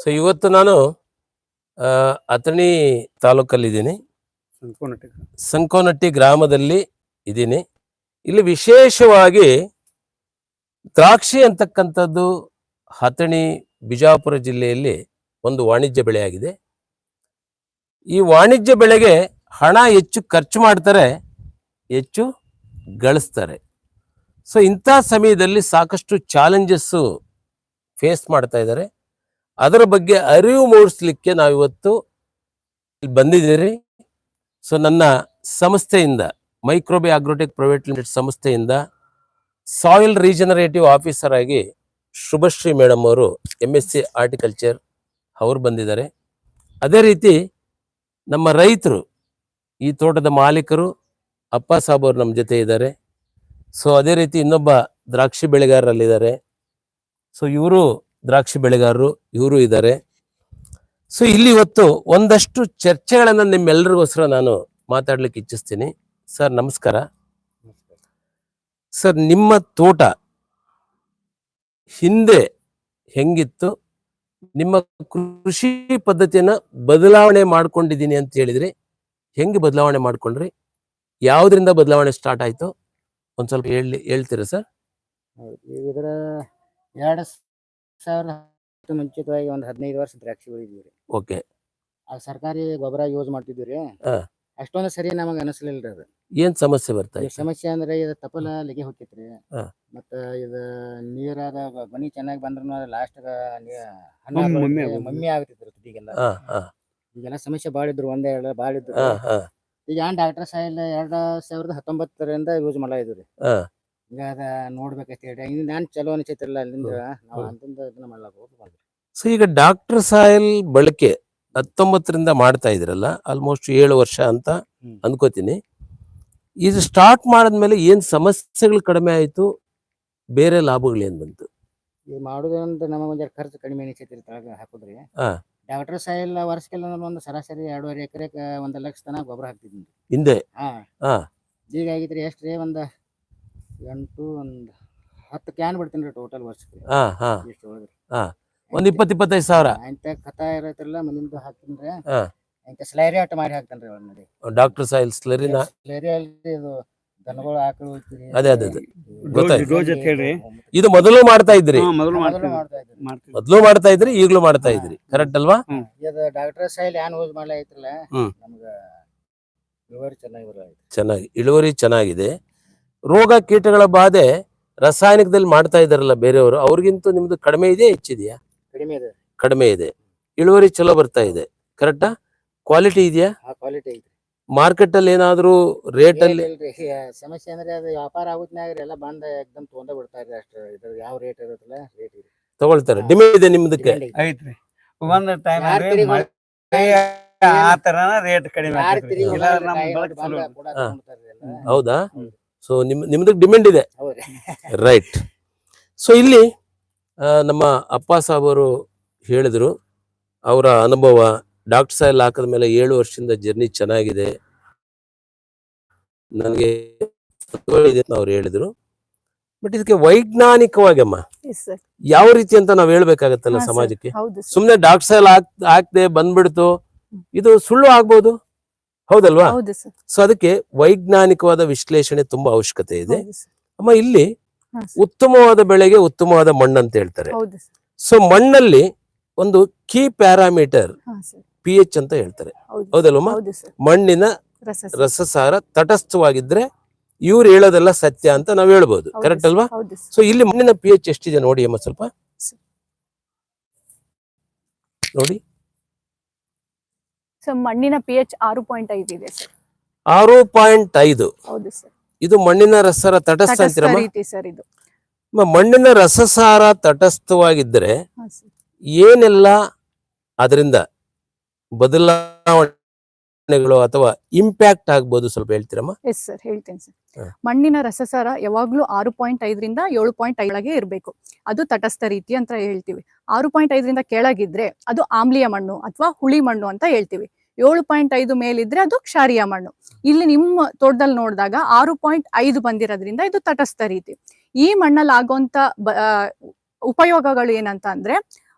So ಇವತ್ತು ನಾನು ಅಥಣಿ ತಾಲೂಕಲ್ಲಿದ್ದೀನಿ. ಸಂಕೋನಟ್ಟಿ. ಗ್ರಾಮದಲ್ಲಿ ಇದ್ದೀನಿ. ಇಲ್ಲಿ ವಿಶೇಷವಾಗಿ ದ್ರಾಕ್ಷಿ ಅಂತಕ್ಕಂಥದ್ದು ಅಥಣಿ ಬಿಜಾಪುರ ಜಿಲ್ಲೆಯಲ್ಲಿ ಒಂದು ವಾಣಿಜ್ಯ ಬೆಳೆಯಾಗಿದೆ. ಈ ವಾಣಿಜ್ಯ ಬೆಳೆಗೆ ಹಣ ಹೆಚ್ಚು ಖರ್ಚು ಮಾಡ್ತಾರೆ ಹೆಚ್ಚು ಗಳಿಸ್ತಾರೆ. ಸೊ ಇಂಥ ಸಮಯದಲ್ಲಿ ಸಾಕಷ್ಟು ಚಾಲೆಂಜಸ್ಸು ಫೇಸ್ ಮಾಡ್ತಾ ಇದ್ದಾರೆ. ಅದರ ಬಗ್ಗೆ ಅರಿವು ಮೂಡಿಸ್ಲಿಕ್ಕೆ ನಾವಿವತ್ತು ಬಂದಿದ್ದೀರಿ. ಸೊ ನನ್ನ ಸಂಸ್ಥೆಯಿಂದ ಮೈಕ್ರೋಬಿ ಆಗ್ರೋಟೆಕ್ ಪ್ರೈವೇಟ್ ಲಿಮಿಟೆಡ್ ಸಂಸ್ಥೆಯಿಂದ ಸಾಯಿಲ್ ರೀಜನರೇಟಿವ್ ಆಫೀಸರ್ ಆಗಿ ಶುಭಶ್ರೀ ಮೇಡಮ್ ಅವರು ಎಂ ಎಸ್ ಸಿ ಆರ್ಟಿಕಲ್ಚರ್ ಅವರು ಬಂದಿದ್ದಾರೆ. ಅದೇ ರೀತಿ ನಮ್ಮ ರೈತರು, ಈ ತೋಟದ ಮಾಲೀಕರು, ಅಪ್ಪ ಸಾಬ್ ಅವರು ನಮ್ಮ ಜೊತೆ ಇದ್ದಾರೆ. ಸೊ ಅದೇ ರೀತಿ ಇನ್ನೊಬ್ಬ ದ್ರಾಕ್ಷಿ ಬೆಳೆಗಾರರಲ್ಲಿದ್ದಾರೆ. ಸೊ ಇವರು ದ್ರಾಕ್ಷಿ ಬೆಳೆಗಾರರು ಇವರು ಇದ್ದಾರೆ ಸೊ ಇಲ್ಲಿ ಇವತ್ತು ಒಂದಷ್ಟು ಚರ್ಚೆಗಳನ್ನು ನಿಮ್ಮೆಲ್ಲರಿಗೋಸ್ಕರ ನಾನು ಮಾತಾಡ್ಲಿಕ್ಕೆ ಇಚ್ಛಿಸ್ತೀನಿ. ಸರ್, ನಮಸ್ಕಾರ. ಸರ್, ನಿಮ್ಮ ತೋಟ ಹಿಂದೆ ಹೆಂಗಿತ್ತು? ನಿಮ್ಮ ಕೃಷಿ ಪದ್ಧತಿಯನ್ನ ಬದಲಾವಣೆ ಮಾಡ್ಕೊಂಡಿದ್ದೀನಿ ಅಂತ ಹೇಳಿದ್ರಿ ಹೆಂಗೆ ಬದಲಾವಣೆ ಮಾಡ್ಕೊಂಡ್ರಿ? ಯಾವ್ದ್ರಿಂದ ಬದಲಾವಣೆ ಸ್ಟಾರ್ಟ್ ಆಯ್ತು? ಒಂದ್ ಸ್ವಲ್ಪ ಹೇಳಿ ಹೇಳ್ತೀರಾ ಸರ್? ಇದರ ಎರಡು ಸಾವಿರದ ಹತ್ತು ಮುಂಚಿತವಾಗಿ ಒಂದು ಹದಿನೈದು ವರ್ಷ ದ್ರಾಕ್ಷಿ ಬೆಳಿದ್ವಿ ರೀ. ಓಕೆ. ಆ ಸರ್ಕಾರಿ ಗೊಬ್ಬರ ಯೂಸ್ ಮಾಡ್ತಿದ್ವಿ ರೀ ಹಾ. ಅಷ್ಟೊಂದು ಸರಿ ನಮಗೆ ಅನಿಸ್ಲಿಲ್ಲ ರೀ ಅದು. ಏನ್ ಸಮಸ್ಯೆ ಬರ್ತಾ ಈ ಸಮಸ್ಯೆ ಅಂದ್ರೆ ಇದು ತಪಲ ಲಿಗೆ ಹೋಗ್ತೈತ್ರಿ. ಹಾ. ಮತ್ತ ಇದು ನೀರಾದ ಮನಿ ಚೆನ್ನಾಗಿ ಬಂದ್ರು ಲಾಸ್ಟ್ ಮಮ್ಮಿ ಆಗೋದು. ಮಮ್ಮಿ ಆಗ್ತಿತ್ತು ತುದಿಗೆಲ್ಲ. ಹಾ ಹಾ. ಈಗೆಲ್ಲ ಸಮಸ್ಯೆ ಭಾಳ ಇದ್ರು ಒಂದೇ ಎರಡು ಭಾಳ ಇದ್ರು. ಹಾ ಹಾ. ಈಗ ಏನ್ ಡಾಕ್ಟರ್ ಸಾಯಿಲ್ ಎರಡ್ ಸಾವಿರದ ಹತ್ತೊಂಬತ್ತರಿಂದ ಯೂಸ್ ಮಾಡಿದ್ರಿ ಹಾ. ಈಗ ಅದ ನೋಡ್ಬೇಕಂತ ಹೇಳಿ. ನಾನ್ ಚಲೋ ಅನಿಸೈತಿರಲ್ಲ ಅಲ್ಲಿಂದ. ನಾವು ಅಂತಂದ ಇದನ್ನ ಮಾಡ್ಲಾಕ ಹೋಗ್ಬೇಕು ಸೊ ಈಗ ಡಾಕ್ಟರ್ ಸಾಯಿಲ್ ಬಳಕೆ ಹತ್ತೊಂಬತ್ತರಿಂದ ಮಾಡ್ತಾ ಇದ್ರಲ್ಲ ಆಲ್ಮೋಸ್ಟ್ ಏಳು ವರ್ಷ ಅಂತ. ಅನ್ಕೋತೀನಿ. ಇದು ಸ್ಟಾರ್ಟ್ ಮಾಡಿದ್ಮೇಲೆ ಏನ್ ಸಮಸ್ಯೆಗಳು ಕಡಿಮೆ ಆಯ್ತು ಬೇರೆ ಲಾಭಗಳು ಏನ್ ಬಂತು? ಇದು ಮಾಡೋದ್ರಿಂದ ನಮಗೆ ಒಂದ್ ಖರ್ಚು ಕಡಿಮೆ ಅನಿಸೈತಿ ತಳಗ ಹಾಕುದ್ರಿ. ಡಾಕ್ಟರ್ ಸಾಯಿಲ್ ವರ್ಷಕ್ಕೆಲ್ಲ ಒಂದು ಸರಾಸರಿ ಎರಡೂವರೆ ಎಕರೆ ಒಂದ್ ಲಕ್ಷ ತನಕ ಗೊಬ್ಬರ ಹಾಕ್ತಿದ್ವಿ. ಹಿಂದೆ? ಹಾ. ಹಾ. ಈಗ ಆಗಿದ್ರೆ ಎಷ್ಟ್ರಿ? ಒಂದ್ ಎಂಟು ಒಂದ್ ಹತ್ತು ಕ್ಯಾನ್ ಬಿಡ್ತೀನಿ ರೀ ಟೋಟಲ್ ವರ್ಷಕ್ಕೆ. ಹಾ ಒಂದ್ ಇಪ್ಪತ್ ಇಪ್ಪತ್ತೈದು ಸಾವಿರ. ಅಂತ ಕಥ ಇರತ್ತಿರಲ್ಲ ಮನಿಂದ ಹಾಕ್ತೀನಿ ರೀ. ಹಾ. ಸ್ಲೈರಿ ಆಟ ಮಾಡಿ ಹಾಕ್ತಾನ್ರಿ ರೀ ನೋಡಿ ಡಾಕ್ಟರ್ ಸಾಯಿಲ್ ಸ್ಲರಿನ ಸ್ಲೈರಿ ಅಲ್ರಿ ಇದು ದನಗಳು ಆಕಳು ಹೋಗ್ತೀರಿ ಅದೇ, ಅದೇ, ಅದೇ. ಗೊತ್ತಾಯ್ತು. ಡೋಸ್ ಅಂತ ಹೇಳ್ರಿ. ಇದು ಮೊದಲು ಮಾಡ್ತಾ ಇದ್ರಿ. ಹಾ, ಮೊದಲು ಮೊದಲು ಮಾಡ್ತೀವಿ. ಮಾಡ್ತಾ ಇದ್ರಿ. ಮಾಡ್ತೀವಿ. ಮೊದಲು ಮಾಡ್ತಾ ಇದ್ರಿ ಈಗಲೂ ಮಾಡ್ತಾ ಇದ್ರಿ. ಕರೆಕ್ಟ್ ಅಲ್ವಾ? ಇದು ಡಾಕ್ಟರ್ ಸಾಯಿಲ್ ಏನ್ ಯೂಸ್ ಮಾಡ್ಲಾ ಐತ್ರಲ್ಲ? ಹ್ಮ್. ನಮ್ಗ ಇಳುವರಿ ಚೆನ್ನಾಗಿ ಬರಲ್ಲ ಚೆನ್ನಾಗಿ ಇಳುವರಿ ಚೆನ್ನಾಗಿದೆ. ರೋಗ ಕೀಟಗಳ ಬಾಧೆ ರಾಸಾಯನಿಕದಲ್ಲಿ ಮಾಡ್ತಾ ಇದಾರಲ್ಲ ಬೇರೆಯವರು ಅವ್ರಿಗಿಂತ ನಿಮ್ದು ಕಡಿಮೆ ಇದೆ ಹೆಚ್ಚಿದೆಯಾ? ಕಡಿಮೆ ಇದೆ. ಕಡಿಮೆ ಇದೆ. ಇಳುವರಿ ಚಲೋ ಬರ್ತಾ ಇದೆ. ಕರೆಕ್ಟಾ ಕ್ವಾಲಿಟಿ ಇದೆಯಾ? ಆ ಕ್ವಾಲಿಟಿ ಇದೆ ಮಾರ್ಕೆಟ್ ಅಲ್ಲಿ ಏನಾದ್ರೂ ರೇಟ್ ಅಲ್ಲಿ ಇಲ್ರಿ ಸಮಸ್ಯೆ ಅಂದ್ರೆ ಅದು ವ್ಯಾಪಾರ ಆಗುತ್ನ್ಯಾಗ ರೀ ಎಲ್ಲ ಬಂದ ಎಕ್ದಮ್ ತೊಗೊಂಡ ಬಿಡ್ತಾರ್ರಿ ಅಷ್ಟ. ಇದ್ರ ಯಾವ ರೇಟ್ ಇರುತ್ತಲ್ಲ ರೇಟ್ ಇದೆ. ತಗೊಳ್ತಾರೆ. ಡಿಮ್ಯಾಂಡ್ ಇದೆ ನಿಮ್ದಕ್ಕೆ ಐತ್ರಿ. ಒಂದ್ ಟೈಮ್ ಯಾರ್ ಆ ತರನ ರೇಟ್ ಕಡಿಮೆ ಯಾರ್. ತಿರುಗಿ ಇಲ್ಲ ಹೋಗಲ್ಲ, ನಮ್ ಕಾಯಿ ಬಳಕೆ ಬಂದ ಚಲೋ. ಕೊಡಾಕ್ ಹಾ. ಎಲ್ಲ. ಹೌದಾ? ಹ್ಮ್. ಸೊ ನಿಮ್ ನಿಮ್ದಕ್ಕೆ ಡಿಮ್ಯಾಂಡ್ ಇದೆ. ರೈಟ್ ಸೊ ಇಲ್ಲಿ ನಮ್ಮ ಅಪ್ಪ ಸಾಬ್ ಹೇಳಿದರು ಹೇಳಿದ್ರು ಅವರ ಅನುಭವ ಡಾಕ್ಟರ್ ಸಾಯಿಲ್ ಹಾಕಿದ ಮೇಲೆ ಏಳು ವರ್ಷದಿಂದ ಜರ್ನಿ ಚೆನ್ನಾಗಿದೆ. ನನಗೆ ಅವ್ರು ಹೇಳಿದ್ರು. ಬಟ್ ಇದಕ್ಕೆ ವೈಜ್ಞಾನಿಕವಾಗಿ ಅಮ್ಮ ಯಾವ ರೀತಿ ಅಂತ ನಾವ್ ಹೇಳ್ಬೇಕಾಗತ್ತಲ್ಲ ಸಮಾಜಕ್ಕೆ. ಸುಮ್ನೆ ಡಾಕ್ಟರ್ ಸಾಯಿಲ್ ಹಾಕ್ ಹಾಕ್ದೆ ಬಂದ್ಬಿಡ್ತು. ಇದು ಸುಳ್ಳು ಆಗ್ಬೋದು? ಹೌದಲ್ವಾ ಹೌದು ಸರ್ ಸೊ ಅದಕ್ಕೆ ವೈಜ್ಞಾನಿಕವಾದ ವಿಶ್ಲೇಷಣೆ ತುಂಬಾ ಅವಶ್ಯಕತೆ ಇದೆ ಹೌದು. ಅಮ್ಮ ಇಲ್ಲಿ ಹಾ. ಉತ್ತಮವಾದ ಬೆಳೆಗೆ ಉತ್ತಮವಾದ ಮಣ್ಣು ಅಂತ ಹೇಳ್ತಾರೆ ಹೌದು. ಸೊ ಮಣ್ಣಲ್ಲಿ ಒಂದು ಕೀ ಪ್ಯಾರಾಮೀಟರ್ ಹಾ. ಪಿ ಎಚ್ ಅಂತ ಹೇಳ್ತಾರೆ ಹೌದು ಹೌದಲ್ವಮ್ಮ ಹೌದು ಸರ್ ಮಣ್ಣಿನ ರಸ. ರಸಸಾರ ತಟಸ್ಥವಾಗಿದ್ರೆ ಇವ್ರು ಹೇಳೋದೆಲ್ಲ ಸತ್ಯ ಅಂತ ನಾವ್ ಹೇಳ್ಬೋದು ಹೌದು ಕರೆಕ್ಟ್. ಅಲ್ವಾ ಹೌದು. ಸೊ ಇಲ್ಲಿ ಮಣ್ಣಿನ ಪಿ ಎಚ್ ಎಷ್ಟಿದೆ ನೋಡಿ ಅಮ್ಮ ಸ್ವಲ್ಪ ನೋಡಿ ಸೊ ಮಣ್ಣಿನ ಪಿ ಎಚ್ ಆರು ಪಾಯಿಂಟ್ ಐದು ಇದೆ ಸರ್ ಆರು ಪಾಯಿಂಟ್ ಐದು. ಹೌದು ಸರ್ ಇದು ಮಣ್ಣಿನ ರಸಸಾರ ತಟಸ್ಥ ಅಂತೀರಮ್ಮ? ರೀತಿ ಸರ್ ಇದು. ಮಣ್ಣಿನ ರಸಸಾರ sir. ಏನೆಲ್ಲ ಅದರಿಂದ ಬದಲಾವಣೆಗಳು ಅಥವಾ ಇಂಪ್ಯಾಕ್ಟ್ ಆಗ್ಬೋದು ಸ್ವಲ್ಪ ಹೇಳ್ತೀರಮ್ಮ? ಎಸ್ ಸರ್ ಹೇಳ್ತೇನೆ ಸರ್ ಮಣ್ಣಿನ ರಸಸಾರ ಯಾವಾಗ್ಲೂ ಆರು ಪಾಯಿಂಟ್ ಐದರಿಂದ ಏಳು ಪಾಯಿಂಟ್ ಐದೊಳಗೆ ಇರಬೇಕು. ಅದು ತಟಸ್ಥ ರೀತಿ ಅಂತ ಹೇಳ್ತೀವಿ. ಆರು ಪಾಯಿಂಟ್ ಐದರಿಂದ ಕೆಳಗಿದ್ರೆ ಅದು ಆಮ್ಲೀಯ ಮಣ್ಣು ಅಥವಾ ಹುಳಿ ಮಣ್ಣು ಅಂತ ಹೇಳ್ತೀವಿ. ಏಳು ಪಾಯಿಂಟ್ ಐದು ಮೇಲಿದ್ರೆ ಅದು ಕ್ಷಾರೀಯ ಮಣ್ಣು. ಇಲ್ಲಿ ನಿಮ್ಮ ತೋಟದಲ್ಲಿ ನೋಡಿದಾಗ ಆರು ಪಾಯಿಂಟ್ ಐದು ಬಂದಿರೋದ್ರಿಂದ ಇದು ತಟಸ್ಥ ರೀತಿ. ಈ ಮಣ್ಣಲ್ಲಿ ಆಗುವಂತ ಬ- ಉಪಯೋಗಗಳು ಏನಂತ ಅಂದ್ರೆ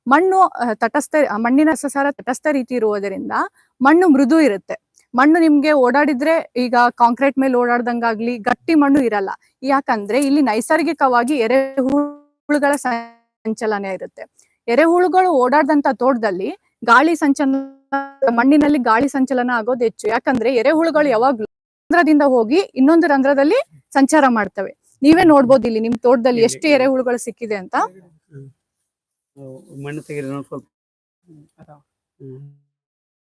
ಮಣ್ಣು ತಟಸ್ಥ ಮಣ್ಣಿನ ಸಸಾರ ತಟಸ್ಥ ರೀತಿ ಇರುವುದರಿಂದ ಮಣ್ಣು ಮೃದು ಇರುತ್ತೆ. ಮಣ್ಣು ನಿಮ್ಗೆ ಓಡಾಡಿದ್ರೆ ಈಗ ಕಾಂಕ್ರೀಟ್ ಮೇಲೆ ಓಡಾಡ್ದಂಗಾಗ್ಲಿ ಗಟ್ಟಿ ಮಣ್ಣು ಇರಲ್ಲ. ಯಾಕಂದ್ರೆ ಇಲ್ಲಿ ನೈಸರ್ಗಿಕವಾಗಿ ಎರೆಹುಳುಗಳ ಸಂಚಲನ ಇರುತ್ತೆ. ಎರೆಹುಳುಗಳು ಓಡಾಡ್ದಂತ ತೋಟದಲ್ಲಿ ಗಾಳಿ ಸಂಚಲನ ಮಣ್ಣಿನಲ್ಲಿ ಗಾಳಿ ಸಂಚಲನ ಆಗೋದು ಹೆಚ್ಚು. ಯಾಕಂದ್ರೆ ಎರೆಹುಳುಗಳು ಯಾವಾಗ್ಲೂ ರಂಧ್ರದಿಂದ ಹೋಗಿ ಇನ್ನೊಂದು ರಂಧ್ರದಲ್ಲಿ ಸಂಚಾರ ಮಾಡ್ತವೆ. ನೀವೇ ನೋಡ್ಬೋದು ಇಲ್ಲಿ ನಿಮ್ ತೋಟದಲ್ಲಿ ಎಷ್ಟು ಎರೆಹುಳುಗಳು ಸಿಕ್ಕಿದೆ ಅಂತ. ಮಣ್ಣು ತೆಗೀರಿ ನೋಡಿ ಸ್ವಲ್ಪ. ಹ್ಮ್.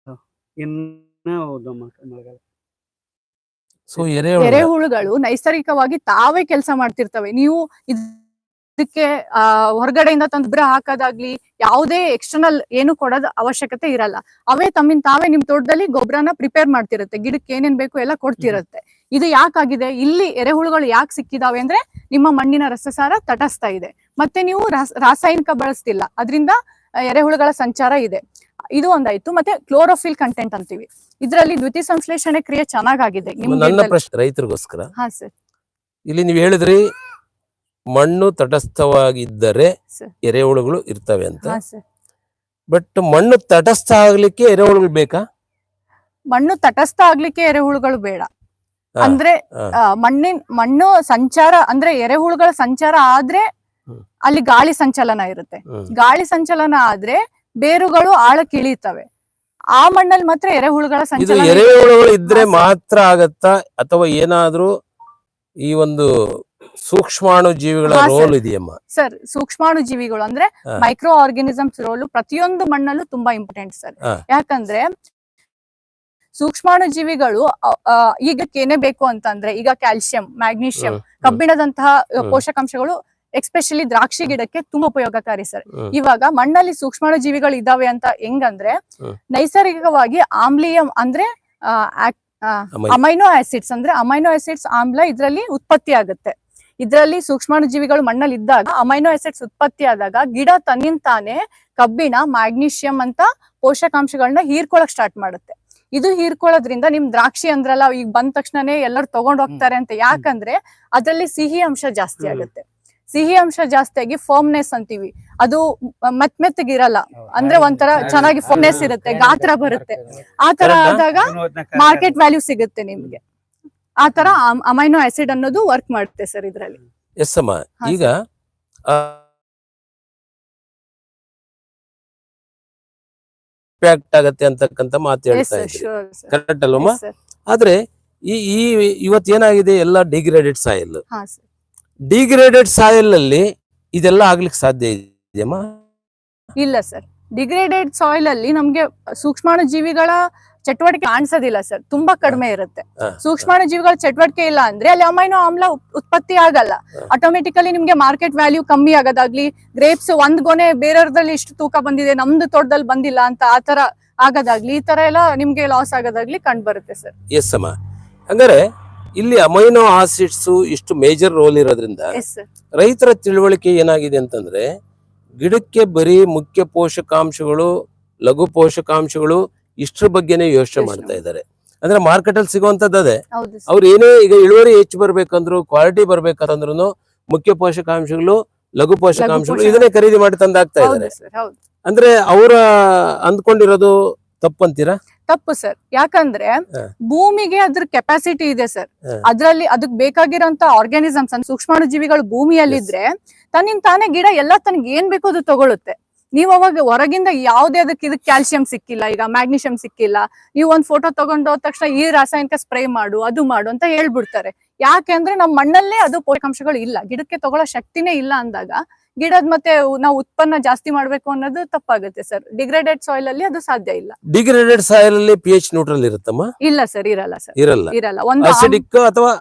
ಅವು. ಇನ್ನ ಹೌದು ಮ- ಮಳೆಗಾಲ ಸೊ ಎರೆಹುಳುಗಳು ನೈಸರ್ಗಿಕವಾಗಿ ತಾವೇ ಕೆಲಸ ಮಾಡ್ತಿರ್ತವೆ. ನೀವು ಇದ್- ಇದಕ್ಕೆ ಆ ಹೊರಗಡೆಯಿಂದ ತಂದು ಗೊಬ್ಬರ ಹಾಕೋದಾಗ್ಲಿ ಯಾವುದೇ ಎಕ್ಸ್ಟರ್ನಲ್ ಏನು ಕೊಡೋದ ಅವಶ್ಯಕತೆ ಇರಲ್ಲ. ಅವೇ ತಮ್ಮಿಂದ ತಾವೇ ನಿಮ್ ತೋಟದಲ್ಲಿ ಗೊಬ್ಬರನ ಪ್ರಿಪೇರ್ ಮಾಡ್ತಿರತ್ತೆ. ಗಿಡಕ್ಕೆ ಏನೇನ್ ಬೇಕು ಎಲ್ಲ ಕೊಡ್ತಿರುತ್ತೆ. ಇದು ಯಾಕಾಗಿದೆ? ಇಲ್ಲಿ ಎರೆಹುಳುಗಳು ಯಾಕೆ ಸಿಕ್ಕಿದಾವೆ ಅಂದ್ರೆ ನಿಮ್ಮ ಮಣ್ಣಿನ ರಸಸಾರ ತಟಸ್ತಾ ಇದೆ. ಮತ್ತೆ ನೀವು ರಾಸಾಯನಿಕ ಬಳಸ್ತಿಲ್ಲ. ಅದರಿಂದ ಎರೆಹುಳುಗಳ ಸಂಚಾರ ಇದೆ. ಇದು ಒಂದಾಯ್ತು. ಮತ್ತೆ ಕ್ಲೋರೋಫಿಲ್ ಕಂಟೆಂಟ್ ಅಂತೀವಿ. ಇದರಲ್ಲಿ ದ್ವಿತೀಯ ಸಂಶ್ಲೇಷಣೆ ಕ್ರಿಯೆ ಚೆನ್ನಾಗಾಗಿದೆ. ನಿಮ್ ನನ್ನ ಪ್ರಶ್ನೆ ರೈತರಿಗೋಸ್ಕರ. ಹಾ ಸರ್ ಇಲ್ಲಿ ನೀವು ಹೇಳಿದ್ರಿ ಮಣ್ಣು ತಟಸ್ಥವಾಗಿದ್ದರೆ ಎರೆಹುಳುಗಳು ಇರ್ತವೆ ಅಂತ. ಬಟ್ ಮಣ್ಣು ತಟಸ್ಥ ಆಗ್ಲಿಕ್ಕೆ ಎರೆಹುಳುಗಳು ಬೇಕಾ? ಮಣ್ಣು ತಟಸ್ಥ ಆಗ್ಲಿಕ್ಕೆ ಎರೆಹುಳುಗಳು ಬೇಡ. ಅಂದ್ರೆ ಮಣ್ಣಿನ ಮಣ್ಣು ಸಂಚಾರ ಅಂದ್ರೆ ಎರೆಹುಳುಗಳ ಸಂಚಾರ ಆದ್ರೆ ಅಲ್ಲಿ ಗಾಳಿ ಸಂಚಲನ ಇರುತ್ತೆ. ಗಾಳಿ ಸಂಚಲನ ಆದ್ರೆ ಬೇರುಗಳು ಆಳಕ್ಕೆ ಇಳಿತವೆ ಆ ಮಣ್ಣಲ್ಲಿ ಮಾತ್ರ ಎರೆಹುಳುಗಳ ಸಂಚಾರ ಸಂಚಲನ ಎರೆಹುಳುಗಳು ಇದ್ರೆ ಮಾತ್ರ ಆಗತ್ತಾ? ಅಥವಾ ಏನಾದ್ರೂ ಈ ಒಂದು ಸೂಕ್ಷ್ಮಾಣು ಜೀವಿಗಳ. ರೋಲ್ ಇದೆಯಮ್ಮ? ಸರ್ ಸೂಕ್ಷ್ಮಾಣು ಜೀವಿಗಳು ಅಂದ್ರೆ ಮೈಕ್ರೋ ಆರ್ಗಾನಿಸಮ್ಸ್ ರೋಲ್ ಪ್ರತಿಯೊಂದು ಮಣ್ಣಲ್ಲೂ ತುಂಬಾ ಇಂಪಾರ್ಟೆಂಟ್ ಸರ್. ಯಾಕಂದ್ರೆ ಸೂಕ್ಷ್ಮಾಣು ಜೀವಿಗಳು ಏನೇ ಬೇಕು ಅಂತಂದ್ರೆ ಈಗ ಕ್ಯಾಲ್ಸಿಯಂ ಮ್ಯಾಗ್ನೀಷಿಯಂ ಕಬ್ಬಿಣದಂತಹ ಪೋಷಕಾಂಶಗಳು ಎಕ್ಸ್ಪೆಷಲಿ ದ್ರಾಕ್ಷಿ ಗಿಡಕ್ಕೆ ತುಂಬಾ ಉಪಯೋಗಕಾರಿ ಸರ್. ಇವಾಗ ಮಣ್ಣಲ್ಲಿ ಸೂಕ್ಷ್ಮಾಣು ಜೀವಿಗಳು ಇದಾವೆ ಅಂತ ಹೆಂಗಂದ್ರೆ. ನೈಸರ್ಗಿಕವಾಗಿ ಆಮ್ಲಿಯಂ ಅಂದ್ರೆ ಅಮೈನೋ. ಆಸಿಡ್ಸ್ ಅಂದ್ರೆ ಅಮೈನೋ ಆಸಿಡ್ಸ್ ಆಮ್ಲ ಇದರಲ್ಲಿ ಉತ್ಪತ್ತಿ ಆಗುತ್ತೆ. ಇದರಲ್ಲಿ ಸೂಕ್ಷ್ಮಾಣು ಜೀವಿಗಳು ಮಣ್ಣಲ್ಲಿ ಇದ್ದಾಗ ಅಮೈನೋ ಆಸಿಡ್ಸ್ ಉತ್ಪತ್ತಿ ಆದಾಗ ಗಿಡ ತನ್ನಿಂತಾನೆ ಕಬ್ಬಿಣ ಮ್ಯಾಗ್ನೀಷಿಯಂ ಅಂತ ಪೋಷಕಾಂಶಗಳನ್ನ ಹೀರ್ಕೊಳಕ್ ಸ್ಟಾರ್ಟ್ ಮಾಡುತ್ತೆ. ಇದು ಹೀರ್ಕೊಳ್ಳೋದ್ರಿಂದ ನಿಮ್ ದ್ರಾಕ್ಷಿ ಅಂದ್ರಲ್ಲ ಈಗ ಬಂದ ತಕ್ಷಣನೇ ಎಲ್ಲರೂ ತಗೊಂಡ್ ಹೋಗ್ತಾರೆ ಅಂತ ಯಾಕಂದ್ರೆ ಅದ್ರಲ್ಲಿ ಸಿಹಿ ಅಂಶ ಜಾಸ್ತಿ ಆಗುತ್ತೆ. ಸಿಹಿ ಅಂಶ ಜಾಸ್ತಿ ಆಗಿ ಫೋಮ್ನೆಸ್ ಅಂತೀವಿ. ಅದು ಮೆತ್ ಮೆತ್ತಗಿರಲ್ಲ. ಅಂದ್ರೆ ಒಂಥರ ಚೆನ್ನಾಗಿ ಫೋಮ್ನೆಸ್ ಇರುತ್ತೆ ಗಾತ್ರ ಬರುತ್ತೆ. ಆ ತರ ಆದಾಗ ಮಾರ್ಕೆಟ್ ವ್ಯಾಲ್ಯೂ ಸಿಗುತ್ತೆ ನಿಮ್ಗೆ. ಆ ತರ ಅಮೈನೋ ಆಸಿಡ್ ಅನ್ನೋದು ವರ್ಕ್ ಮಾಡುತ್ತೆ ಸರ್ ಇದ್ರಲ್ಲಿ. ಎಸ್ ಅಮ್ಮ ಈಗ ಇಂಪ್ಯಾಕ್ಟ್ ಆಗತ್ತೆ ಅಂತಕ್ಕಂತ ಮಾತು ಹೇಳ್ತಾ ಸರ್ ಕರೆಕ್ಟ್ ಅಲ್ವಮ್ಮ ಆದ್ರೆ ಈ ಈ ಇವತ್ತೇನಾಗಿದೆ ಎಲ್ಲ ಡಿಗ್ರೇಡೆಡ್ ಸಾಯಿಲ್ ಡಿಗ್ರೇಡೆಡ್ ಸಾಯಿಲ್ ಅಲ್ಲಿ ಇದೆಲ್ಲ ಆಗ್ಲಿಕ್ಕೆ ಸಾಧ್ಯ ಇದೆಯಮ್ಮ ಇಲ್ಲ ಸರ್ ಡಿಗ್ರೇಡೆಡ್ ಸಾಯಿಲ್ ಅಲ್ಲಿ ನಮ್ಗೆ ಸೂಕ್ಷ್ಮಾಣು ಜೀವಿಗಳ ಚಟುವಟಿಕೆ ಕಾಣಿಸೋದಿಲ್ಲ ಸರ್. ತುಂಬಾ ಕಡಿಮೆ ಇರುತ್ತೆ. ಸೂಕ್ಷ್ಮಾಣು ಜೀವಿಗಳ ಚಟುವಟಿಕೆ ಇಲ್ಲ ಅಂದ್ರೆ ಅಲ್ಲಿ ಅಮೈನೋ ಆಮ್ಲ ಉತ್- ಉತ್ಪತ್ತಿ ಆಗಲ್ಲ. ಆಟೋಮೆಟಿಕಲಿ ನಿಮ್ಗೆ ಮಾರ್ಕೆಟ್ ವ್ಯಾಲ್ಯೂ ಕಮ್ಮಿ ಆಗೋದಾಗ್ಲಿ ಗ್ರೇಪ್ಸ್ ಒಂದ್ ಗೊನೆ ಬೇರೆಯವ್ರದಲ್ಲಿ ಇಷ್ಟು ತೂಕ ಬಂದಿದೆ ನಮ್ದು ತೋಟದಲ್ಲಿ ಬಂದಿಲ್ಲ ಅಂತ ಆತರ ತರ ಆಗೋದಾಗ್ಲಿ ಈ ತರ ಎಲ್ಲ ನಿಮ್ಗೆ ಲಾಸ್ ಆಗೋದಾಗ್ಲಿ ಕಂಡು ಬರುತ್ತೆ ಸರ್. ಎಸ್ ಅಮ್ಮ. ಹಂಗಾರೆ ಇಲ್ಲಿ ಅಮೈನೋ ಆಸಿಡ್ಸ್ ಇಷ್ಟು ಮೇಜರ್ ರೋಲ್ ಇರೋದ್ರಿಂದ ರೈತರ ತಿಳುವಳಿಕೆ ಏನಾಗಿದೆ ಅಂತಂದ್ರೆ ಗಿಡಕ್ಕೆ ಬರೀ ಮುಖ್ಯ ಪೋಷಕಾಂಶಗಳು ಲಘು ಪೋಷಕಾಂಶಗಳು ಇಷ್ಟ್ರ ಬಗ್ಗೆನೇ ಯೋಚನೆ ಮಾಡ್ತಾ ಇದ್ದಾರೆ ಅಂದ್ರೆ ಮಾರ್ಕೆಟ್ ಅಲ್ಲಿ ಸಿಗುವಂತದ್ದು ಅದೇ. ಅವ್ರು ಏನೇ ಈಗ ಇಳುವರಿ ಹೆಚ್ಚು ಬರ್ಬೇಕಂದ್ರು ಕ್ವಾಲಿಟಿ ಬರ್ಬೇಕಂದ್ರೂ ಮುಖ್ಯ ಪೋಷಕಾಂಶಗಳು ಲಘು ಪೋಷಕಾಂಶಗಳು ಪೋಷಕ- ಇದನ್ನೇ ಖರೀದಿ ಮಾಡಿ ತಂದಾಗ್ತಾ ಇದ್ದಾರೆ ಅಂದ್ರೆ ಅವರ ಅಂದ್ಕೊಂಡಿರೋದು ತಪ್ಪಂತೀರಾ ತಪ್ಪು ಸರ್. ಯಾಕಂದ್ರೆ ಭೂಮಿಗೆ ಅದ್ರ ಕೆಪಾಸಿಟಿ ಇದೆ ಸರ್. ಅದ್ರಲ್ಲಿ ಅದಕ್ ಬೇಕಾಗಿರೋಂತ ಆರ್ಗ್ಯಾನಿಸಮ್ಸ್ ಅಂದ್ರೆ ಸೂಕ್ಷ್ಮಾಣು ಜೀವಿಗಳು ಭೂಮಿಯಲ್ಲಿದ್ರೆ ತನ್ನಿಂದ ತಾನೇ ಗಿಡ ಎಲ್ಲ ತನಗೆ ಏನ್ ಬೇಕೋ ಅದು ತಗೊಳುತ್ತೆ. ನೀವು ಅವಾಗ ಹೊರಗಿಂದ ಯಾವ್ದೇ ಅದಕ್ಕೆ ಇದಕ್ಕೆ ಕ್ಯಾಲ್ಸಿಯಂ ಸಿಕ್ಕಿಲ್ಲ ಈಗ ಮ್ಯಾಗ್ನೀಷಿಯಂ ಸಿಕ್ಕಿಲ್ಲ ನೀವು ಒಂದ್ ಫೋಟೋ ತಗೊಂಡೋದ ತಕ್ಷಣ ಈ ರಾಸಾಯನಿಕ ಸ್ಪ್ರೇ ಮಾಡು ಅದು ಮಾಡು ಅಂತ ಹೇಳ್ಬಿಡ್ತಾರೆ. ಯಾಕೆ ಅಂದ್ರೆ ನಮ್ಮ ಮಣ್ಣಲ್ಲೇ ಅದು ಪೋಷಕಾಂಶಗಳು ಇಲ್ಲ. ಗಿಡಕ್ಕೆ ತಗೊಳ್ಳೋ ಶಕ್ತಿನೇ ಇಲ್ಲ ಅಂದಾಗ ಗಿಡದ ಮತ್ತೆ ನಾವು ಉತ್ಪನ್ನ ಜಾಸ್ತಿ ಮಾಡ್ಬೇಕು ಅನ್ನೋದು ತಪ್ಪಾಗುತ್ತೆ ಸರ್. ಡಿಗ್ರೇಡೆಡ್ ಸಾಯಿಲ್ ಅಲ್ಲಿ ಅದು ಸಾಧ್ಯ ಇಲ್ಲ. ಡಿಗ್ರೇಡೆಡ್ ಸಾಯಿಲ್ ಅಲ್ಲಿ ಪಿ ಎಚ್ ನ್ಯೂಟ್ರಲ್ ಇರುತ್ತಮ್ಮ? ಇಲ್ಲ ಸರ್ ಇರಲ್ಲ ಸರ್. ಇರಲ್ಲ. ಇರಲ್ಲ. ಒಂದು ಅಥವಾ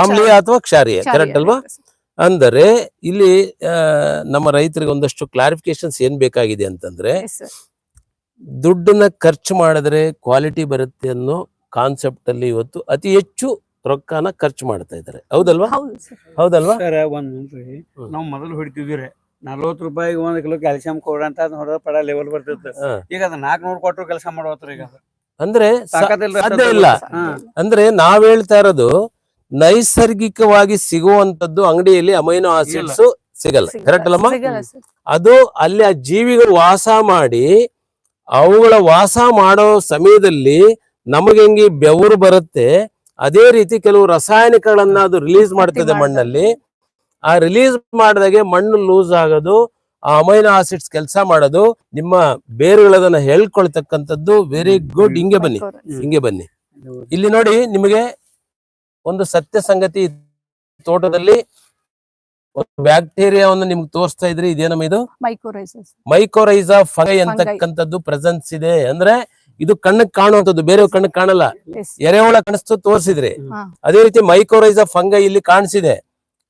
ಆಮ್ಲೀಯ ಅಥವಾ ಕ್ಷಾರಿಯ ಕರೆಕ್ಟ್ ಅಲ್ವಾ? ಅಂದರೆ ಇಲ್ಲಿ ಆ, ನಮ್ಮ ರೈತರಿಗೆ ಒಂದಷ್ಟು ಕ್ಲಾರಿಫಿಕೇಶನ್ಸ್ ಏನ್ ಬೇಕಾಗಿದೆ ಅಂತಂದ್ರೆ ದುಡ್ಡನ್ನ ಖರ್ಚು ಮಾಡಿದ್ರೆ ಕ್ವಾಲಿಟಿ ಬರುತ್ತೆ ಅನ್ನೋ ಕಾನ್ಸೆಪ್ಟ್ ಅಲ್ಲಿ ಇವತ್ತು ಅತಿ ಹೆಚ್ಚು ರೊಕ್ಕನ ಖರ್ಚು ಮಾಡ್ತಾ ಇದ್ದಾರೆ. ಹೌದಲ್ವಾ? ಹೌದು ಸರ್ ಹೌದಲ್ವಾ. ನಾವ್ ಮೊದಲು ಹೊಡಿತಿದ್ವಿ ನಲ್ವತ್ತು ರೂಪಾಯಿಗೆ ಒಂದ್ ಕಿಲೋ ಕ್ಯಾಲ್ಸಿಯಂ ಕೊಡ ಅಂತ ಹೊರ ಪಡ ಲೆವೆಲ್ ಬರ್ತಿತ್ತು. ಈಗ ಅದ ನಾಲ್ಕನೂರು ಕೊಟ್ಟರು ಕೆಲಸ ಮಾಡುವ ಈಗ. ಅಂದ್ರೆ ಸಾ- ಸಾಧ್ಯ ಇಲ್ಲ. ಅಂದ್ರೆ ನಾವ್ ಹೇಳ್ತಾ ಇರೋದು ನೈಸರ್ಗಿಕವಾಗಿ ಸಿಗುವಂತದ್ದು ಅಂಗಡಿಯಲ್ಲಿ ಅಮೈನೋ ಆಸಿಡ್ಸ್ ಸಿಗಲ್ಲ. ಕರೆಕ್ಟ್ ಅಲ್ಲಮ್ಮ? ಅದು ಅಲ್ಲಿ ಆ ಜೀವಿಗಳು ವಾಸ ಮಾಡಿ ಅವುಗಳ ವಾಸ ಮಾಡೋ ಸಮಯದಲ್ಲಿ ನಮಗೆ ಹೆಂಗೆ ಬೆವರು ಬರುತ್ತೆ ಅದೇ ರೀತಿ ಕೆಲವು ರಾಸಾಯನಿಕಗಳನ್ನ ಅದು ರಿಲೀಸ್ ಮಾಡ್ತದೆ ಮಾಡ್ತದೆ. ಮಣ್ಣಲ್ಲಿ. ಆ ರಿಲೀಸ್ ಮಾಡಿದಾಗೆ ಮಣ್ಣು ಲೂಸ್ ಆಗೋದು ಆ ಅಮೈನೋ ಆಸಿಡ್ಸ್ ಕೆಲಸ ಮಾಡೋದು. ನಿಮ್ಮ ಬೇರುಗಳದನ್ನ ಹೇಳ್ಕೊಳ್ತಕ್ಕಂಥದ್ದು ವೆರಿ ಗುಡ್ ಹಿಂಗೆ ಬನ್ನಿ. ಹಿಂಗೆ ಬನ್ನಿ. ಇಲ್ಲಿ ನೋಡಿ ನಿಮಗೆ ಒಂದು ಸತ್ಯ ಸಂಗತಿ ತೋಟದಲ್ಲಿ ಒಂದು ಬ್ಯಾಕ್ಟೀರಿಯಾವನ್ನು ನಿಮ್ಗೆ ತೋರಿಸ್ತಾ ಇದ್ರಿ ಇದೇನಮ್ಮ ಇದು? ಮೈಕೋರೈಸ. ಮೈಕೋರೈಸಾ ಫಂಗೈ ಅಂತಕ್ಕಂಥದ್ದು ಪ್ರೆಸೆನ್ಸ್ ಇದೆ. ಅಂದ್ರೆ ಇದು ಕಣ್ಣಕ್ ಕಾಣುವಂತದ್ದು ಬೇರೆ ಕಣ್ಣಕ್ ಕಾಣಲ್ಲ. ಎರೆಹುಳ ಕಾಣಿಸ್ತು ತೋರಿಸಿದ್ರಿ. ಅದೇ ರೀತಿ ಮೈಕೋರೈಸಾ ಫಂಗೈ ಇಲ್ಲಿ ಕಾಣಿಸಿದೆ.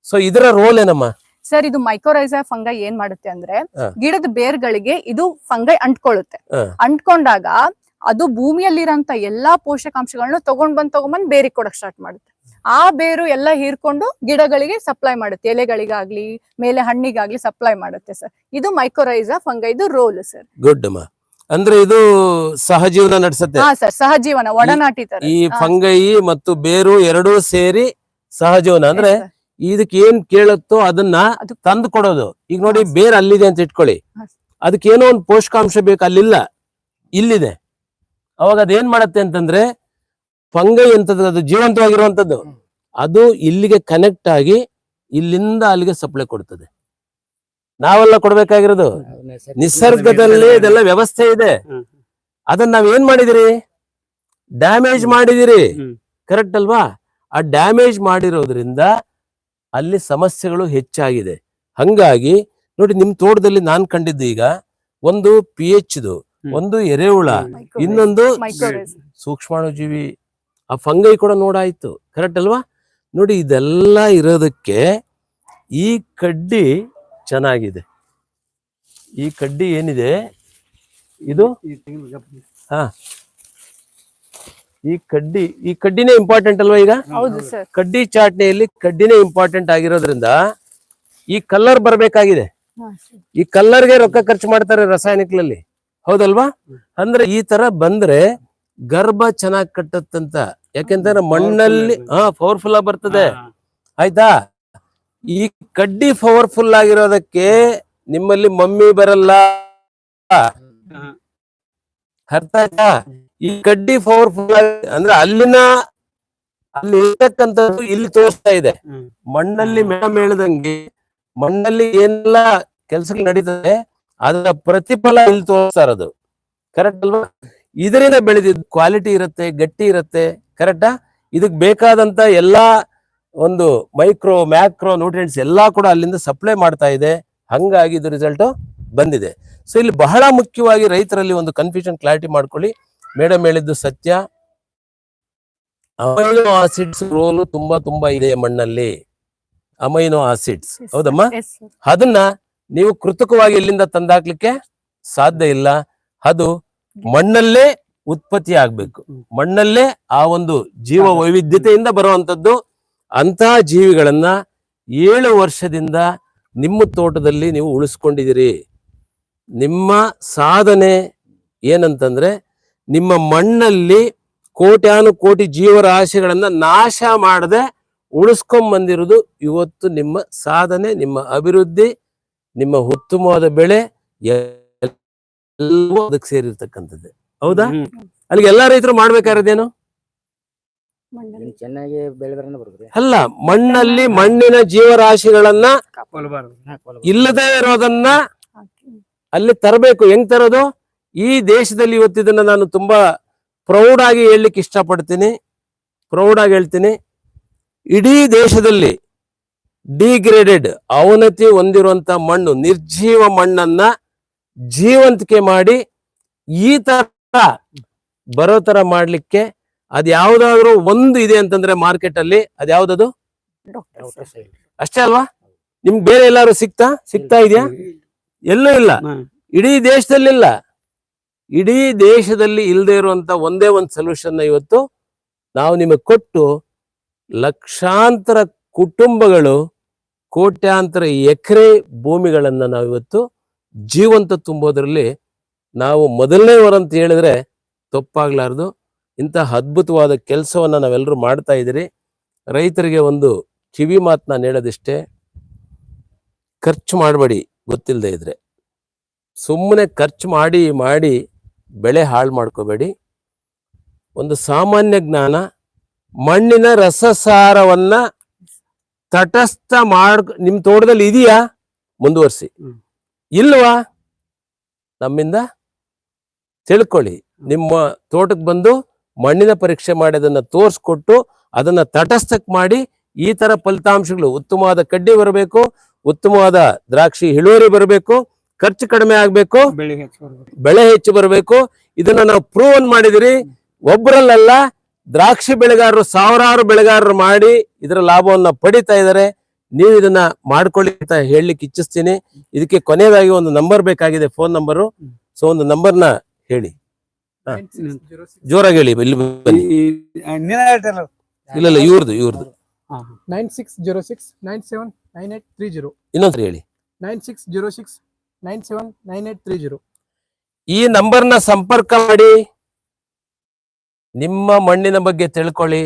ಸೊ ಇದರ ರೋಲ್ ಏನಮ್ಮ? ಸರ್ ಇದು ಮೈಕೋರೈಸಾ ಫಂಗೈ ಏನ್ ಮಾಡುತ್ತೆ ಅಂದ್ರೆ ಗಿಡದ ಬೇರ್ಗಳಿಗೆ ಇದು ಫಂಗೈ ಅಂಟ್ಕೊಳ್ಳುತ್ತೆ. ಅಂಟ್ಕೊಂಡಾಗ ಅದು ಭೂಮಿಯಲ್ಲಿರಂತ ಎಲ್ಲಾ ಪೋಷಕಾಂಶಗಳನ್ನ ತಗೊಂಡ್ ಬಂದ್ ತಗೊಂಡ್ಬಂದ್ ಬೇರಿಗೆ ಕೊಡಕ್ ಸ್ಟಾರ್ಟ್ ಮಾಡುತ್ತೆ. ಆ ಬೇರು ಎಲ್ಲ ಹೀರ್ಕೊಂಡು ಗಿಡಗಳಿಗೆ ಸಪ್ಲೈ ಮಾಡುತ್ತೆ. ಎಲೆಗಳಿಗಾಗ್ಲಿ ಮೇಲೆ ಹಣ್ಣಿಗಾಗ್ಲಿ ಸಪ್ಲೈ ಮಾಡುತ್ತೆ ಸರ್ ಇದು ಮೈಕೋರೈಸಾ ಫಂಗೈದು ರೋಲ್ ಸರ್ ಗುಡ್ ಅಂದ್ರೆ ಇದು ಸಹಜೀವನ ನಡೆಸುತ್ತೆ. ಹಾ ಸರ್ ಸಹಜೀವನ ಒಡನಾಟಿ ತರ. ಈ ಫಂಗೈ ಮತ್ತು ಬೇರು ಎರಡೂ ಸೇರಿ ಸಹಜೀವನ. ಅಂದ್ರೆ ಇದಕ್ಕೆ ಏನ್ ಕೇಳುತ್ತೋ ಅದನ್ನ ಅದು ತಂದು ಕೊಡೋದು. ಈಗ ನೋಡಿ ಬೇರ್ ಅಲ್ಲಿದೆ ಅಂತ ಇಟ್ಕೊಳ್ಳಿ. ಅದಕ್ಕೇನೋ ಅದಕ್ಕೆ ಏನೋ ಒಂದು ಪೋಷಕಾಂಶ ಬೇಕು ಅಲ್ಲಿಲ್ಲ. ಇಲ್ಲಿದೆ. ಅವಾಗ ಅದೇನ್ ಮಾಡತ್ತೆ ಅಂತಂದ್ರೆ ಫಂಗೈ ಅಂತದ್ದು ಅದು ಜೀವಂತವಾಗಿರುವಂತದ್ದು ಅದು ಇಲ್ಲಿಗೆ ಕನೆಕ್ಟ್ ಆಗಿ ಇಲ್ಲಿಂದ ಅಲ್ಲಿಗೆ ಸಪ್ಲೈ ಕೊಡ್ತದೆ. ನಾವೆಲ್ಲ ಕೊಡ್ಬೇಕಾಗಿರೋದು? ನಿಸರ್ಗದಲ್ಲಿ ಇದೆಲ್ಲ ವ್ಯವಸ್ಥೆ ಇದೆ. ಅದನ್ನ ನಾವ್ ಏನ್ ಮಾಡಿದಿರಿ? ಡ್ಯಾಮೇಜ್ ಮಾಡಿದಿರಿ. ಕರೆಕ್ಟ್ ಅಲ್ವಾ? ಆ ಡ್ಯಾಮೇಜ್ ಮಾಡಿರೋದ್ರಿಂದ ಅಲ್ಲಿ ಸಮಸ್ಯೆಗಳು ಹೆಚ್ಚಾಗಿದೆ. ಹಂಗಾಗಿ ನೋಡಿ ನಿಮ್ ತೋಟದಲ್ಲಿ ನಾನ್ ಕಂಡಿದ್ದು ಈಗ ಒಂದು ಪಿ ಎಚ್ ಹ್ಮ್. ಒಂದು ಎರೆಹುಳ ಇನ್ನೊಂದು ಸೂಕ್ಷ್ಮಾಣುಜೀವಿ ಆ ಫಂಗೈ ಕೂಡ ನೋಡಾಯ್ತು. ಕರೆಕ್ಟ್ ಅಲ್ವಾ? ನೋಡಿ ಇದೆಲ್ಲ ಇರೋದಕ್ಕೆ ಈ ಕಡ್ಡಿ ಚೆನ್ನಾಗಿದೆ. ಈ ಕಡ್ಡಿ ಏನಿದೆ? ಇದು? ಹಾ. ಈ ಕಡ್ಡಿ ಈ ಕಡ್ಡಿನೇ ಇಂಪಾರ್ಟೆಂಟ್ ಅಲ್ವಾ ಈಗ? ಹೌದು ಸರ್ ಕಡ್ಡಿ ಚಾಟ್ನೆಯಲ್ಲಿ ಕಡ್ಡಿನೇ ಇಂಪಾರ್ಟೆಂಟ್ ಆಗಿರೋದ್ರಿಂದ ಈ ಕಲ್ಲರ್ ಬರಬೇಕಾಗಿದೆ. ಈ ಕಲ್ಲರ್ಗೆ ರೊಕ್ಕ ಖರ್ಚು ಮಾಡ್ತಾರೆ ರಾಸಾಯನಿಕಲ್ಲಿ ಹೌದಲ್ವಾ? ಅಂದ್ರೆ ಈ ತರ ಬಂದ್ರೆ ಗರ್ಭ ಚೆನ್ನಾಗಿ ಕಟ್ಟತ್ತಂತ. ಯಾಕೆಂತಂದ್ರೆ ಮಣ್ಣಲ್ಲಿ ಹಾ ಪವರ್ಫುಲ್ ಆಗಿ ಬರ್ತದೆ. ಆಯ್ತಾ? ಈ ಕಡ್ಡಿ ಪವರ್ಫುಲ್ ಆಗಿರೋದಕ್ಕೆ ನಿಮ್ಮಲ್ಲಿ ಮಮ್ಮಿ ಬರಲ್ಲ. ಅರ್ಥ ಆಯ್ತಾ? ಈ ಕಡ್ಡಿ ಪವರ್ಫುಲ್ ಆಗಿ ಅಂದ್ರೆ ಅಲ್ಲಿನ ಅಲ್ಲಿ ಇರ್ತಕ್ಕಂಥದ್ದು ಇಲ್ಲಿ ತೋರಿಸ್ತಾ ಇದೆ. ಮಣ್ಣಲ್ಲಿ ಮೇಡಮ್ ಹೇಳ್ದಂಗೆ ಮಣ್ಣಲ್ಲಿ ಏನೆಲ್ಲ ಕೆಲಸಗಳು ನಡೀತದೆ ಅದರ ಪ್ರತಿಫಲ ಇಲ್ಲಿ ತೋರಿಸ್ತಾ ಇರೋದು. ಕರೆಕ್ಟ್ ಅಲ್ವಾ? ಇದರಿಂದ ಬೆಳೆದಿದ್ದು ಕ್ವಾಲಿಟಿ ಇರುತ್ತೆ ಗಟ್ಟಿ ಇರುತ್ತೆ ಕರೆಕ್ಟಾ ಇದಕ್ಕೆ ಬೇಕಾದಂತ ಎಲ್ಲಾ ಒಂದು ಮೈಕ್ರೋ ಮ್ಯಾಕ್ರೋ ನ್ಯೂಟ್ರಿಯೆಂಟ್ಸ್ ಎಲ್ಲಾ ಕೂಡ ಅಲ್ಲಿಂದ ಸಪ್ಲೈ ಮಾಡ್ತಾ ಇದೆ. ಹಂಗಾಗಿ ಇದು ರಿಸಲ್ಟ್ ಬಂದಿದೆ. ಸೊ ಇಲ್ಲಿ ಬಹಳ ಮುಖ್ಯವಾಗಿ ರೈತರಲ್ಲಿ ಒಂದು ಕನ್ಫ್ಯೂಷನ್ ಕ್ಲಾರಿಟಿ ಮಾಡ್ಕೊಳ್ಳಿ. ಮೇಡಮ್ ಹೇಳಿದ್ದು ಸತ್ಯ. ಅಮೈನೋ ಆಸಿಡ್ಸ್ ರೋಲು ತುಂಬಾ ತುಂಬಾ ಇದೆ ಮಣ್ಣಲ್ಲಿ. ಅಮೈನೋ ಆಸಿಡ್ಸ್ ಹೌದಮ್ಮ? ಅದನ್ನ ನೀವು ಕೃತಕವಾಗಿ ಇಲ್ಲಿಂದ ತಂದಾಕ್ಲಿಕ್ಕೆ ಸಾಧ್ಯ ಇಲ್ಲ. ಅದು ಮಣ್ಣಲ್ಲೇ ಉತ್ಪತ್ತಿ ಆಗ್ಬೇಕು. ಮಣ್ಣಲ್ಲೇ ಆ ಒಂದು ಜೀವ ವೈವಿಧ್ಯತೆಯಿಂದ ಬರುವಂತದ್ದು ಅಂತಹ ಜೀವಿಗಳನ್ನ ಏಳು ವರ್ಷದಿಂದ ನಿಮ್ಮ ತೋಟದಲ್ಲಿ ನೀವು ಉಳಿಸ್ಕೊಂಡಿದ್ದೀರಿ. ನಿಮ್ಮ ಸಾಧನೆ ಏನಂತಂದ್ರೆ ನಿಮ್ಮ ಮಣ್ಣಲ್ಲಿ ಕೋಟ್ಯಾನು ಕೋಟಿ ಜೀವರಾಶಿಗಳನ್ನ ನಾಶ ಮಾಡದೆ ಉಳಿಸ್ಕೊಂಡ್ ಬಂದಿರೋದು ಇವತ್ತು ನಿಮ್ಮ ಸಾಧನೆ ನಿಮ್ಮ ಅಭಿವೃದ್ಧಿ ನಿಮ್ಮ ಉತ್ತಮವಾದ ಬೆಳೆ ಎಲ್ಲವೂ ಅದಕ್ಕೆ ಸೇರಿರ್ತಕ್ಕಂಥದ್ದು. ಹೌದಾ? ಅಲ್ಲಿಗೆ ಎಲ್ಲಾ ರೈತರು ಮಾಡ್ಬೇಕಾಗಿರೋದೇನು? ಚೆನ್ನಾಗಿ ಅಲ್ಲ ಮಣ್ಣಲ್ಲಿ ಮಣ್ಣಿನ ಜೀವರಾಶಿಗಳನ್ನ ಇಲ್ಲದೆ ಇರೋದನ್ನ ಅಲ್ಲಿ ತರಬೇಕು. ಹೆಂಗ್ ತರೋದು? ಈ ದೇಶದಲ್ಲಿ ಇವತ್ತಿದನ್ನ ನಾನು ತುಂಬಾ ಪ್ರೌಡ್ ಆಗಿ ಹೇಳಲಿಕ್ಕೆ ಇಷ್ಟಪಡ್ತೀನಿ. ಪ್ರೌಡ್ ಆಗಿ ಹೇಳ್ತೀನಿ. ಇಡೀ ದೇಶದಲ್ಲಿ ಡಿಗ್ರೇಡೆಡ್ ಅವನತಿ ಹೊಂದಿರುವಂತ ಮಣ್ಣು ನಿರ್ಜೀವ ಮಣ್ಣನ್ನ ಜೀವಂತಿಕೆ ಮಾಡಿ ಈ ತರ ಬರೋ ತರ ಮಾಡ್ಲಿಕ್ಕೆ ಅದ್ ಯಾವ್ದಾದ್ರು ಒಂದು ಇದೆ ಅಂತಂದ್ರೆ ಮಾರ್ಕೆಟ್ ಅಲ್ಲಿ ಅದ್ ಯಾವ್ದದು? ಅಷ್ಟೇ ಅಲ್ವಾ? ನಿಮ್ಗೆ ಬೇರೆ ಎಲ್ಲಾರು ಸಿಗ್ತಾ ಸಿಗ್ತಾ ಇದೆಯಾ? ಎಲ್ಲೂ ಇಲ್ಲ. ಇಡೀ ದೇಶದಲ್ಲಿಲ್ಲ ಇಡೀ ದೇಶದಲ್ಲಿ ಇಲ್ಲದೆ ಇರುವಂತ ಒಂದೇ ಒಂದು ಸೊಲ್ಯೂಷನ್ ಇವತ್ತು ನಾವು ನಿಮಗೆ ಕೊಟ್ಟು ಲಕ್ಷಾಂತರ ಕುಟುಂಬಗಳು ಕೋಟ್ಯಾಂತರ ಎಕರೆ ಭೂಮಿಗಳನ್ನ ನಾವು ಇವತ್ತು ಜೀವಂತ ತುಂಬೋದರಲ್ಲಿ ನಾವು ಮೊದಲನೇವರಂತ ಹೇಳಿದ್ರೆ ತಪ್ಪಾಗ್ಲಾರ್ದು. ಇಂತಹ ಅದ್ಭುತವಾದ ಕೆಲಸವನ್ನು ನಾವೆಲ್ಲರೂ ಮಾಡ್ತಾ ಇದ್ದೀರಿ. ರೈತರಿಗೆ ಒಂದು ಕಿವಿ ಮಾತನ್ನ ನಾನು ಹೇಳೋದಿಷ್ಟೇ ಖರ್ಚು ಮಾಡಬೇಡಿ ಗೊತ್ತಿಲ್ಲದೆ ಇದ್ರೆ. ಸುಮ್ಮನೆ ಖರ್ಚು ಮಾಡಿ ಮಾಡಿ ಬೆಳೆ ಹಾಳು ಮಾಡ್ಕೋಬೇಡಿ. ಒಂದು ಸಾಮಾನ್ಯ ಜ್ಞಾನ, ಮಣ್ಣಿನ ರಸಸಾರವನ್ನು ತಟಸ್ಥ ಮಾಡ್ ನಿಮ್ಮ ತೋಟದಲ್ಲಿ ಇದೆಯಾ? ಮುಂದುವರ್ಸಿ. ಇಲ್ವಾ? ನಮ್ಮಿಂದ ತಿಳ್ಕೊಳ್ಳಿ. ನಿಮ್ಮ ತೋಟಕ್ಕೆ ಬಂದು ಮಣ್ಣಿನ ಪರೀಕ್ಷೆ ಮಾಡಿ ಅದನ್ನ ತೋರಿಸ್ಕೊಟ್ಟು ಅದನ್ನ ತಟಸ್ಥಕ್ಕೆ ಮಾಡಿ ಈ ಥರ ಫಲಿತಾಂಶಗಳು ಉತ್ತಮವಾದ ಕಡ್ಡಿ ಬರಬೇಕು ಉತ್ತಮವಾದ ದ್ರಾಕ್ಷಿ ಇಳುವರಿ ಬರಬೇಕು ಖರ್ಚು ಕಡಿಮೆ ಆಗಬೇಕು ಬೆಳೆ ಹೆಚ್ಚು ಬರ್ಬೇಕು. ಇದನ್ನ ನಾವು ಪ್ರೂವನ್ ಮಾಡಿದಿರಿ. ಒಬ್ಬರಲ್ಲೆಲ್ಲ ದ್ರಾಕ್ಷಿ ಬೆಳೆಗಾರರು ಸಾವಿರಾರು ಬೆಳೆಗಾರರು ಮಾಡಿ ಇದರ ಲಾಭವನ್ನ ಪಡಿತಾ ಇದ್ದಾರೆ ನೀವು ಇದನ್ನ ಮಾಡ್ಕೊಳ್ಳಿ ಅಂತ ಹೇಳಲಿಕ್ಕೆ ಇಚ್ಛಿಸ್ತೀನಿ. ಇದಕ್ಕೆ ಕೊನೆಯದಾಗಿ ಒಂದು ನಂಬರ್ ಬೇಕಾಗಿದೆ ಫೋನ್ ನಂಬರು ಸೊ ಒಂದು ನಂಬರ್ನ ಹೇಳಿ. ಜೋರಾಗಿ ಹೇಳಿ ಇಲ್ಲಿ ಬನ್ನಿ. ಇಲ್ಲ ಇಲ್ಲ ಇವ್ರದ್ದು ಇವ್ರದ್ದು. Nine six zero six nine seven nine eight three zero ಇನ್ನೊಂದ್ಸರಿ ಹೇಳಿ. Nine six zero six nine seven nine eight three zero ಈ ನಂಬರ್ನ ಸಂಪರ್ಕ ಮಾಡಿ. ನಿಮ್ಮ ಮಣ್ಣಿನ ಬಗ್ಗೆ ತಿಳ್ಕೊಳ್ಳಿ.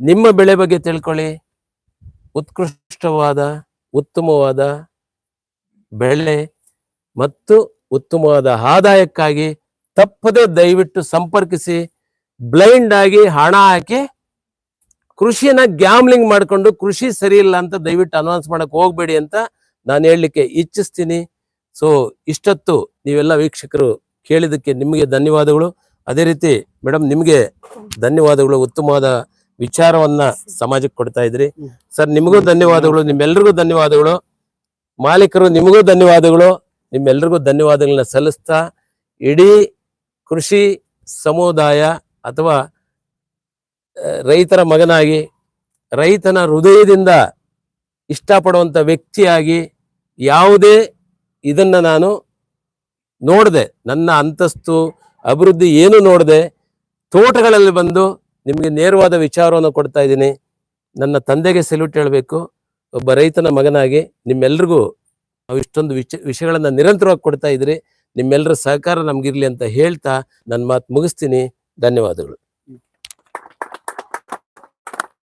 ನಿಮ್ಮ ಬೆಳೆ ಬಗ್ಗೆ ತಿಳ್ಕೊಳ್ಳಿ. ಉತ್ಕೃಷ್ಟವಾದ, ಉತ್ತಮವಾದ ಬೆಳೆ ಮತ್ತು ಉತ್ತಮವಾದ ಆದಾಯಕ್ಕಾಗಿ ತಪ್ಪದೆ ದಯವಿಟ್ಟು ಸಂಪರ್ಕಿಸಿ, ಬ್ಲೈಂಡ್ ಆಗಿ ಹಣ ಹಾಕಿ ಕೃಷಿಯನ್ನ ಗ್ಯಾಮ್ಲಿಂಗ್ ಮಾಡಿಕೊಂಡು ಕೃಷಿ ಸರಿ ಇಲ್ಲ ಅಂತ ದಯವಿಟ್ಟು ಅನೌನ್ಸ್ ಮಾಡಕ್ ಹೋಗ್ಬೇಡಿ ಅಂತ ನಾನು ಹೇಳಲಿಕ್ಕೆ ಇಚ್ಛಿಸ್ತೀನಿ. ಸೊ ಇಷ್ಟೊತ್ತು ನೀವೆಲ್ಲ ವೀಕ್ಷಕರು ಕೇಳಿದ್ದಕ್ಕೆ ನಿಮಗೆ ಧನ್ಯವಾದಗಳು. ಅದೇ ರೀತಿ ಮೇಡಮ್ ನಿಮಗೆ ಧನ್ಯವಾದಗಳು. ಉತ್ತಮವಾದ ವಿಚಾರವನ್ನ ಸಮಾಜಕ್ಕೆ ಕೊಡ್ತಾ ಇದ್ರಿ. ಸರ್ ನಿಮಗೂ ಧನ್ಯವಾದಗಳು ನಿಮ್ಮೆಲ್ರಿಗೂ ಧನ್ಯವಾದಗಳು. ಮಾಲೀಕರು ನಿಮಗೂ ಧನ್ಯವಾದಗಳು. ನಿಮ್ಮೆಲ್ರಿಗೂ ಧನ್ಯವಾದಗಳನ್ನ ಸಲ್ಲಿಸ್ತಾ ಇಡೀ ಕೃಷಿ ಸಮುದಾಯ ಅಥವಾ ರೈತರ ಮಗನಾಗಿ ರೈತನ ಹೃದಯದಿಂದ ಇಷ್ಟಪಡುವಂತ ವ್ಯಕ್ತಿಯಾಗಿ ಯಾವುದೇ ಇದನ್ನು ನಾನು ನೋಡದೆ. ನನ್ನ ಅಂತಸ್ತು ಅಭಿವೃದ್ಧಿ ಏನು ನೋಡದೆ ತೋಟಗಳಲ್ಲಿ ಬಂದು ನಿಮಗೆ ನೇರವಾದ ವಿಚಾರವನ್ನು ಕೊಡ್ತಾ ಇದ್ದೀನಿ. ನನ್ನ ತಂದೆಗೆ ಸೆಲ್ಯೂಟ್ ಹೇಳಬೇಕು. ಒಬ್ಬ ರೈತನ ಮಗನಾಗಿ ನಿಮ್ಮೆಲ್ರಿಗೂ ನಾವು ಇಷ್ಟೊಂದು ವಿಚ, ವಿಷಯಗಳನ್ನು ನಿರಂತರವಾಗಿ ಕೊಡ್ತಾ ಇದ್ದೀರಿ ನಿಮ್ಮೆಲ್ಲರ ಸಹಕಾರ ನಮಗಿರಲಿ ಅಂತ ಹೇಳ್ತಾ ನನ್ನ ಮಾತು ಮುಗಿಸ್ತೀನಿ. ಧನ್ಯವಾದಗಳು.